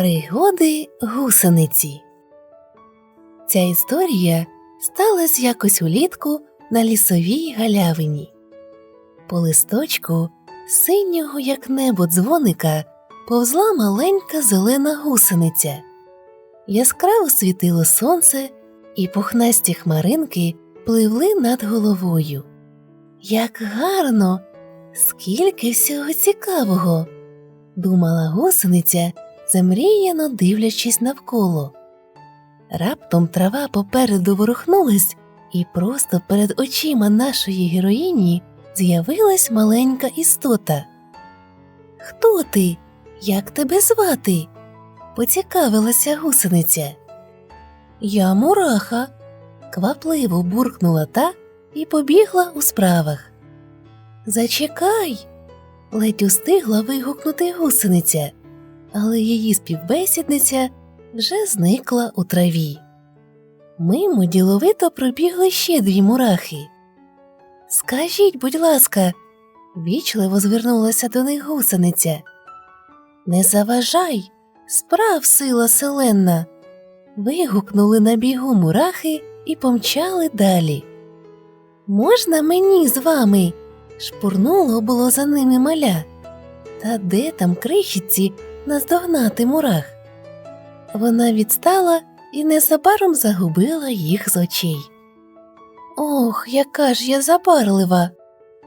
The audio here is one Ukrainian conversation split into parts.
Пригоди гусениці. Ця історія сталася якось улітку на лісовій галявині. По листочку синього, як небо дзвоника, повзла маленька зелена гусениця. Яскраво світило сонце, і пухнасті хмаринки пливли над головою. Як гарно, скільки всього цікавого, думала гусениця, замріяно дивлячись навколо. Раптом трава попереду ворухнулась, і просто перед очима нашої героїні з'явилась маленька істота. Хто ти? Як тебе звати? поцікавилася гусениця. Я мураха, квапливо буркнула та і побігла у справах. Зачекай. ледь устигла вигукнути гусениця, але її співбесідниця вже зникла у траві. Мимо діловито пробігли ще дві мурахи. Скажіть, будь ласка, вічливо звернулася до них гусениця. Не заважай, справ сила селенна. Вигукнули на бігу мурахи і помчали далі. Можна мені з вами? шпурнуло було за ними маля. Та де там крихітці наздогнати мурах? Вона відстала і незабаром загубила їх з очей. Ох, яка ж я забарлива.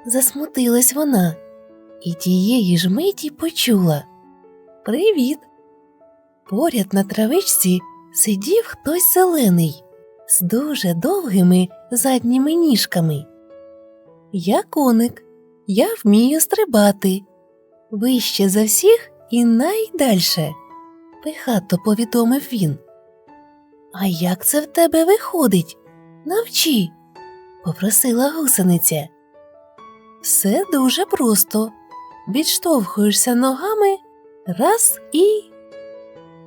засмутилась вона, і тієї ж миті почула Привіт. Поряд на травичці сидів хтось зелений з дуже довгими задніми ніжками. Я коник, я вмію стрибати. Вище за всіх і найдальше, пихато повідомив він. А як це в тебе виходить? Навчи, попросила гусениця. Все дуже просто. Відштовхуєшся ногами раз і.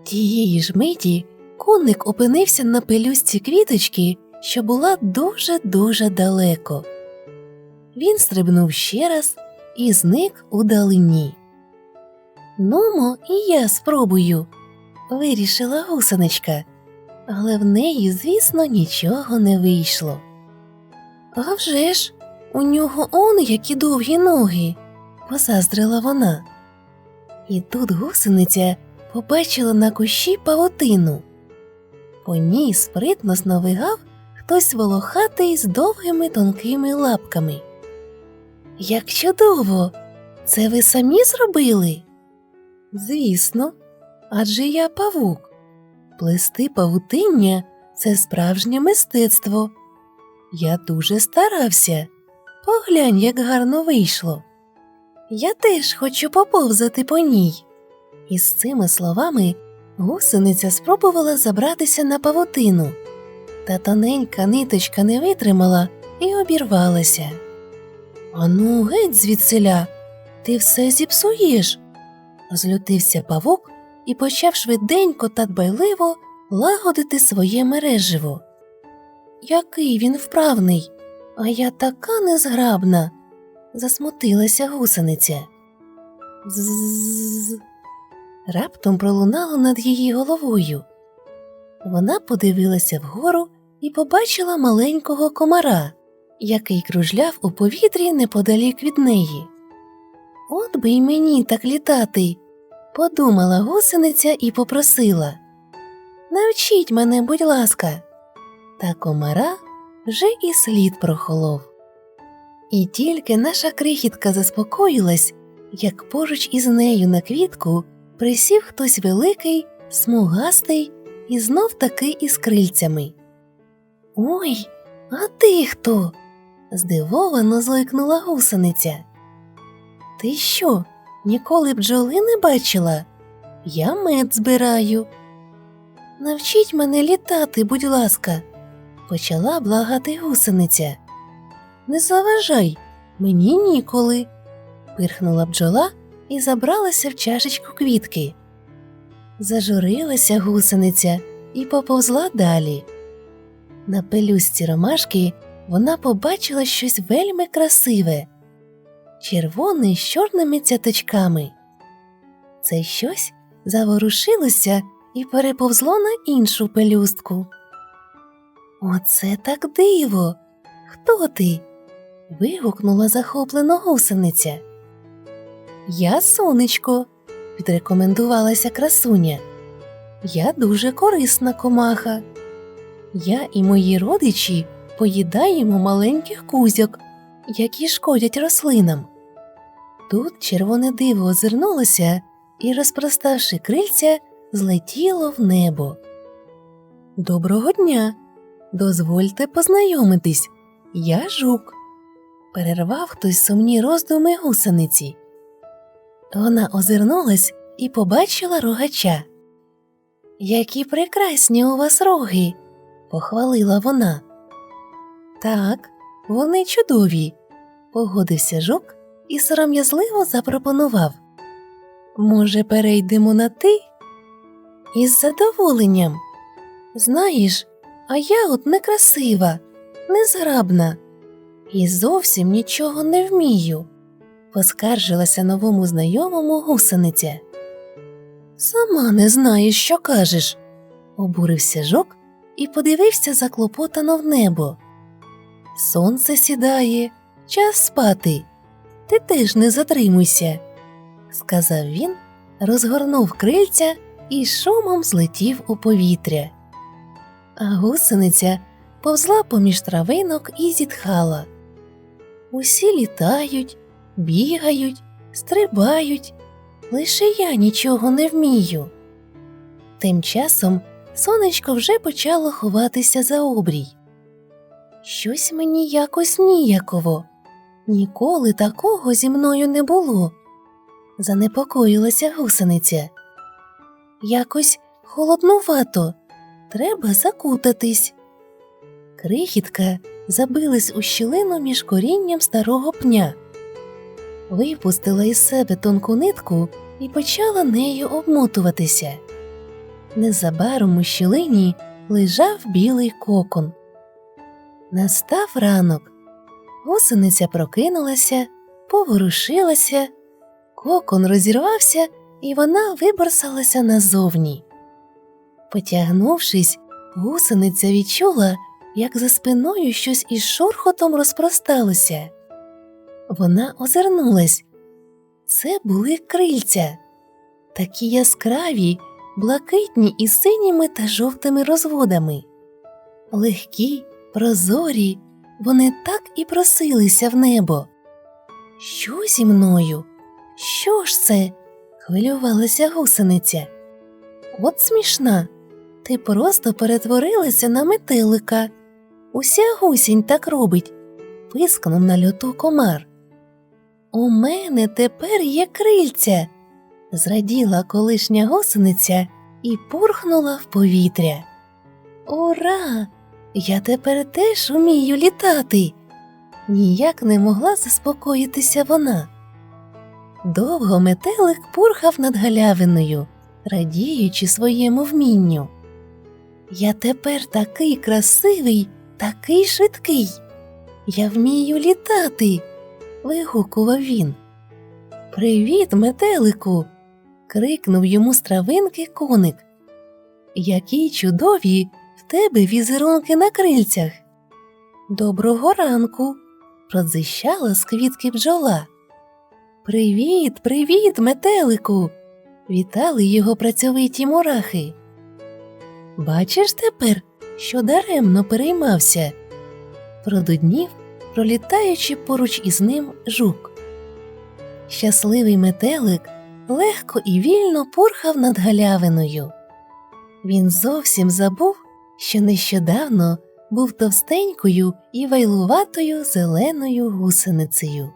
Тієї ж миті коник опинився на пелюстці квіточки, що була дуже дуже далеко. Він стрибнув ще раз і зник у далині. Нумо, і я спробую, вирішила гусеничка, але в неї, звісно, нічого не вийшло. «А вже ж, у нього он які довгі ноги, позаздрила вона. І тут гусениця побачила на кущі павутину. По ній спритно сновигав хтось волохатий з довгими тонкими лапками. Як чудово! Це ви самі зробили? Звісно, адже я павук. Плести павутиння це справжнє мистецтво. Я дуже старався. Поглянь, як гарно вийшло. Я теж хочу поповзати по ній. І з цими словами гусениця спробувала забратися на павутину, та тоненька ниточка не витримала і обірвалася. Ану, геть звідсиля, ти все зіпсуєш. Розлютився павук і почав швиденько та дбайливо лагодити своє мереживо. Який він вправний, а я така незграбна, засмутилася гусениця. Зззз. Раптом пролунало над її головою. Вона подивилася вгору і побачила маленького комара, який кружляв у повітрі неподалік від неї. От би й мені так літати, подумала гусениця і попросила. Навчіть мене, будь ласка. Та комара вже і слід прохолов. І тільки наша крихітка заспокоїлась, як поруч із нею на квітку присів хтось великий, смугастий і знов таки із крильцями. Ой, а ти хто? здивовано зойкнула гусениця. Ти що, ніколи бджоли не бачила? Я мед збираю. Навчіть мене літати, будь ласка, почала благати гусениця. Не заважай, мені ніколи. пирхнула бджола і забралася в чашечку квітки. Зажурилася гусениця і поповзла далі. На пелюстці ромашки вона побачила щось вельми красиве червоний з чорними цяточками. Це щось заворушилося і переповзло на іншу пелюстку. Оце так диво. Хто ти? вигукнула захоплено гусениця. Я сонечко, відрекомендувалася красуня. Я дуже корисна комаха. Я і мої родичі поїдаємо маленьких кузьок, які шкодять рослинам. Тут червоне диво озирнулося і, розпроставши крильця, злетіло в небо. Доброго дня! Дозвольте познайомитись. Я жук. Перервав хтось сумні роздуми гусениці. Вона озирнулась і побачила рогача. Які прекрасні у вас роги, похвалила вона. Так, вони чудові, погодився жук і сором'язливо запропонував. Може, перейдемо на ти? Із задоволенням. Знаєш, а я от некрасива, незграбна і зовсім нічого не вмію, поскаржилася новому знайомому гусениця. Сама не знаєш, що кажеш, обурився жук і подивився заклопотано в небо. Сонце сідає, час спати. Ти теж не затримуйся, сказав він, розгорнув крильця і шумом злетів у повітря. А гусениця повзла поміж травинок і зітхала. Усі літають, бігають, стрибають, лише я нічого не вмію. Тим часом сонечко вже почало ховатися за обрій. Щось мені якось ніяково, ніколи такого зі мною не було. Занепокоїлася гусениця. Якось холоднувато, треба закутатись. Крихітка забилась у щілину між корінням старого пня, випустила із себе тонку нитку і почала нею обмотуватися. Незабаром у щілині лежав білий кокон. Настав ранок. Гусениця прокинулася, поворушилася, кокон розірвався, і вона виборсалася назовні. Потягнувшись, гусениця відчула, як за спиною щось із шорхотом розпросталося. Вона озирнулась. Це були крильця, такі яскраві, блакитні із синіми та жовтими розводами. Легкі, прозорі, вони так і просилися в небо. Що зі мною? Що ж це? хвилювалася гусениця. От смішна, ти просто перетворилася на метелика. Уся гусінь так робить, пискнув на льоту комар. У мене тепер є крильця, зраділа колишня гусениця і пурхнула в повітря. Ура! Я тепер теж умію літати. Ніяк не могла заспокоїтися вона. Довго метелик пурхав над галявиною, радіючи своєму вмінню. Я тепер такий красивий, такий швидкий. Я вмію літати. вигукував він. Привіт, метелику. крикнув йому з травинки коник. Які чудові тебе візерунки на крильцях. Доброго ранку, продзищала з квітки бджола. Привіт, привіт, метелику. Вітали його працьовиті мурахи. Бачиш тепер, що даремно переймався, продуднів, пролітаючи поруч із ним жук. Щасливий метелик легко і вільно пурхав над галявиною. Він зовсім забув, що нещодавно був товстенькою і вайлуватою зеленою гусеницею.